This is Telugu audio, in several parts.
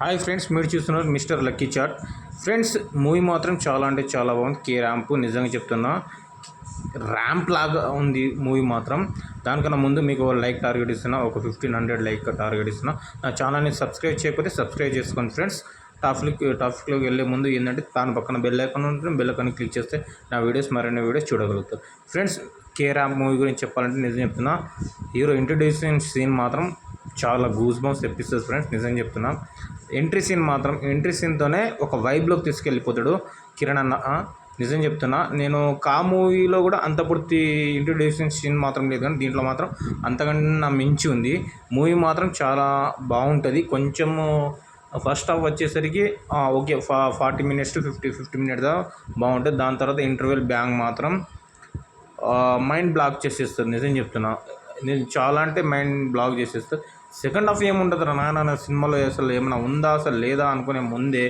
హాయ్ ఫ్రెండ్స్ మీరు చూస్తున్నారు mister lucky chat friends movie మాత్రం చాలా అంటే చాలా బాగుంది. కే ర్యాంప్ నిజంగా చెప్తున్నా. ర్యాంప్ లాగా ఉంది మూవీ మాత్రం. దానికన్నా ముందు మీకు లైక్ టార్గెట్ ఇస్తున్నా. ఒక ఫిఫ్టీన్ హండ్రెడ్ లైక్ టార్గెట్ ఇస్తున్నా. నా ఛానల్ని సబ్స్క్రైబ్ చేయకపోతే సబ్స్క్రైబ్ చేసుకోండి ఫ్రెండ్స్ టాపిక్ టాపిక్లోకి వెళ్ళే ముందు ఏంటంటే దాని పక్కన బెల్ ఐకాన్ ఉంటుంది. బెల్ ఐకాన్ క్లిక్ చేస్తే నా వీడియోస్ మరిన్ని వీడియోస్ చూడగలుగుతారు. ఫ్రెండ్స్ కే ర్యాంప్ మూవీ గురించి చెప్పాలంటే నిజం చెప్తున్నా. హీరో ఇంట్రడ్యూసింగ్ సీన్ మాత్రం చాలా గూస్ బంప్స్ తెప్పిస్తుంది ఫ్రెండ్స్ నిజం చెప్తున్నా. ఎంట్రీ సీన్ మాత్రం ఎంట్రీ సీన్తోనే ఒక వైబ్లోకి తీసుకెళ్ళిపోతాడు కిరణ్ అన్న. నిజం చెప్తున్నా నేను కా మూవీలో కూడా అంత పూర్తి ఇంట్రొడ్యూషన్ సీన్ మాత్రం లేదు కానీ దీంట్లో మాత్రం అంతకన్నా మించి ఉంది. మూవీ మాత్రం చాలా బాగుంటుంది. కొంచెము ఫస్ట్ హాఫ్ వచ్చేసరికి ఓకే ఫా forty minutes to fifty fifty minutes బాగుంటుంది. దాని తర్వాత ఇంటర్వెల్ బ్యాంగ్ మాత్రం మైండ్ బ్లాక్ చేసేస్తుంది. నిజం చెప్తున్నా నేను చాలా అంటే మైండ్ బ్లాక్ చేసేస్తుంది. సెకండ్ హాఫ్ ఏముండదు రా నాన్న సినిమాలో అసలు ఏమైనా ఉందా అసలు లేదా అనుకునే ముందే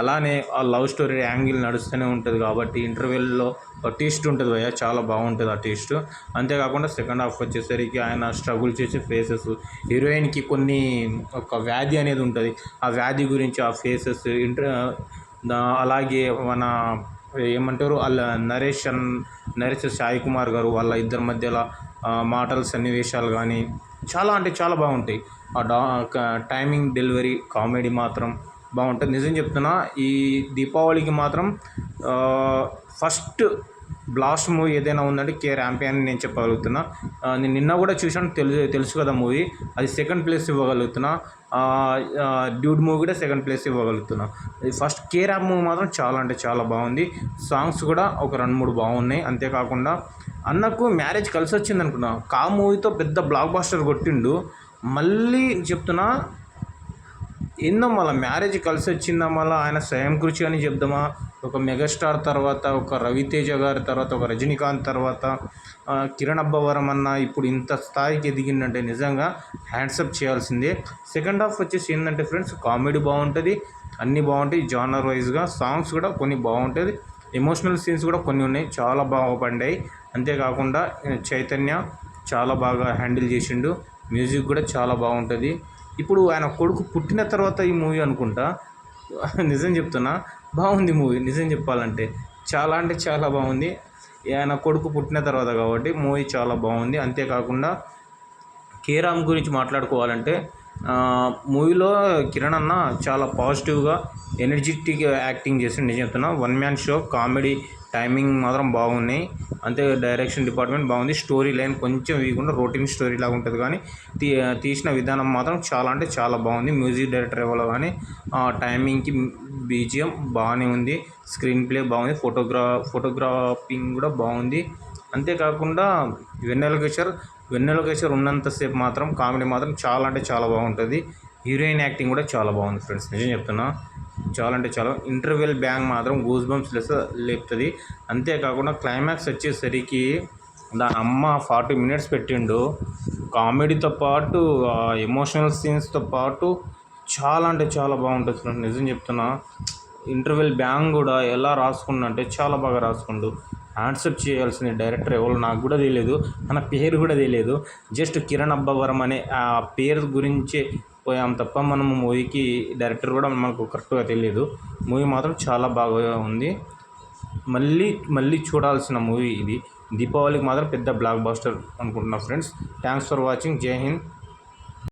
అలానే ఆ లవ్ స్టోరీ యాంగిల్ నడుస్తూనే ఉంటుంది కాబట్టి ఇంటర్వెల్లో టేస్ట్ ఉంటుంది భయ్య చాలా బాగుంటుంది ఆ టేస్ట్. అంతేకాకుండా సెకండ్ హాఫ్ వచ్చేసరికి ఆయన స్ట్రగుల్ చేసే ఫేసెస్ హీరోయిన్కి కొన్ని ఒక వ్యాధి అనేది ఉంటుంది. ఆ వ్యాధి గురించి ఆ ఫేసెస్ ఇంటర్ అలాగే మన ఏమంటారు వాళ్ళ నరేష్ నరేష్ సాయి కుమార్ గారు వాళ్ళ ఇద్దరి మధ్యలో మాటల సన్నివేశాలు కానీ చాలా అంటే చాలా బాగుంటాయి. ఆ డా టైమింగ్ డెలివరీ కామెడీ మాత్రం బాగుంటుంది నిజం చెప్తున్నా ఈ దీపావళికి మాత్రం ఫస్ట్ బ్లాస్ట్ మూవీ ఏదైనా ఉందంటే కేర్ ర్యాంపే అని నేను చెప్పగలుగుతున్నా. నేను నిన్న కూడా చూశాను తెలుసు తెలుసు కదా మూవీ అది సెకండ్ ప్లేస్ ఇవ్వగలుగుతున్నా. డ్యూడ్ మూవీ కూడా సెకండ్ ప్లేస్ ఇవ్వగలుగుతున్నా. ఫస్ట్ కేర్ ర్యాంప్ మూవీ మాత్రం చాలా అంటే చాలా బాగుంది. సాంగ్స్ కూడా ఒక రెండు మూడు బాగున్నాయి. అంతేకాకుండా అన్నకు మ్యారేజ్ కలిసి వచ్చింది అనుకున్నా కా మూవీతో పెద్ద బ్లాక్ బాస్టర్ కొట్టిండు. మళ్ళీ చెప్తున్నా ఏందో మళ్ళీ మ్యారేజ్ కలిసి వచ్చిందా మళ్ళీ? ఆయన స్వయం కృషి అని చెప్దామా? ఒక మెగాస్టార్ తర్వాత ఒక రవితేజ గారి తర్వాత ఒక రజనీకాంత్ తర్వాత కిరణ్ అబ్బవరం అన్న ఇప్పుడు ఇంత స్థాయికి ఎదిగిందంటే నిజంగా హ్యాండ్సప్ చేయాల్సిందే. సెకండ్ హాఫ్ వచ్చేసి ఏంటంటే ఫ్రెండ్స్ కామెడీ బాగుంటుంది అన్నీ బాగుంటాయి జానర్ వైజ్గా సాంగ్స్ కూడా కొన్ని బాగుంటుంది ఎమోషనల్ సీన్స్ కూడా కొన్ని ఉన్నాయి చాలా బాగా పండాయి అంతేకాకుండా చైతన్య చాలా బాగా హ్యాండిల్ చేసిండు మ్యూజిక్ కూడా చాలా బాగుంటుంది. ఇప్పుడు ఆయన కొడుకు పుట్టిన తర్వాత ఈ మూవీ అనుకుంటా నిజం చెప్తున్నా బాగుంది మూవీ నిజం చెప్పాలంటే. చాలా అంటే చాలా బాగుంది. ఆయన కొడుకు పుట్టిన తర్వాత కాబట్టి మూవీ చాలా బాగుంది. అంతేకాకుండా కేరామ్ గురించి మాట్లాడుకోవాలంటే మూవీలో కిరణ్ అన్న చాలా పాజిటివ్గా ఎనర్జెటిక్గా యాక్టింగ్ చేసి నిజం చెప్తున్నా one man show comedy timing మాత్రం బాగున్నాయి. అంతే డైరెక్షన్ డిపార్ట్మెంట్ బాగుంది. స్టోరీ లైన్ కొంచెం వీకుండా రొటీన్ స్టోరీ లాగా ఉంటుంది కానీ తీ తీసిన విధానం మాత్రం చాలా అంటే చాలా బాగుంది. మ్యూజిక్ డైరెక్టర్ ఎవరో కానీ ఆ టైమింగ్కి బీజిఎం బాగానే ఉంది. స్క్రీన్ ప్లే బాగుంది. ఫోటోగ్రా ఫోటోగ్రాఫింగ్ కూడా బాగుంది. అంతేకాకుండా వెన్నెల కిషోర్ వెన్నెల కిషోర్ ఉన్నంతసేపు మాత్రం కామెడీ మాత్రం చాలా అంటే చాలా బాగుంటుంది. హీరోయిన్ యాక్టింగ్ కూడా చాలా బాగుంది ఫ్రెండ్స్. నిజం చెప్తున్నా. చాలా అంటే చాలా. ఇంటర్వెల్ బ్యాంగ్ మాత్రం గూస్ బంప్స్ లెస్ లేపుతుంది. అంతేకాకుండా క్లైమాక్స్ వచ్చేసరికి దాని అమ్మ ఫార్టీ మినిట్స్ పెట్టిండు. కామెడీతో పాటు ఎమోషనల్ సీన్స్తో పాటు చాలా అంటే చాలా బాగుంటుంది ఫ్రెండ్స్ నిజం చెప్తున్నా. ఇంటర్వెల్ బ్యాంగ్ కూడా ఎలా రాసుకున్నా అంటే చాలా బాగా రాసుకుండు. ఆన్సర్ చేయాల్సింది డైరెక్టర్ ఎవరు నాకు కూడా తెలియదు మన పేరు కూడా తెలియదు జస్ట్ కిరణ్ అబ్బవరం అనే ఆ పేరు గురించి పోయాం తప్ప మనం మూవీకి డైరెక్టర్ కూడా మనకు కరెక్ట్గా తెలియదు మూవీ మాత్రం చాలా బాగా ఉంది. మళ్ళీ మళ్ళీ చూడాల్సిన మూవీ ఇది. దీపావళికి మాత్రం పెద్ద బ్లాక్ బాస్టర్ అనుకుంటున్నా friends thanks for watching Jai Hind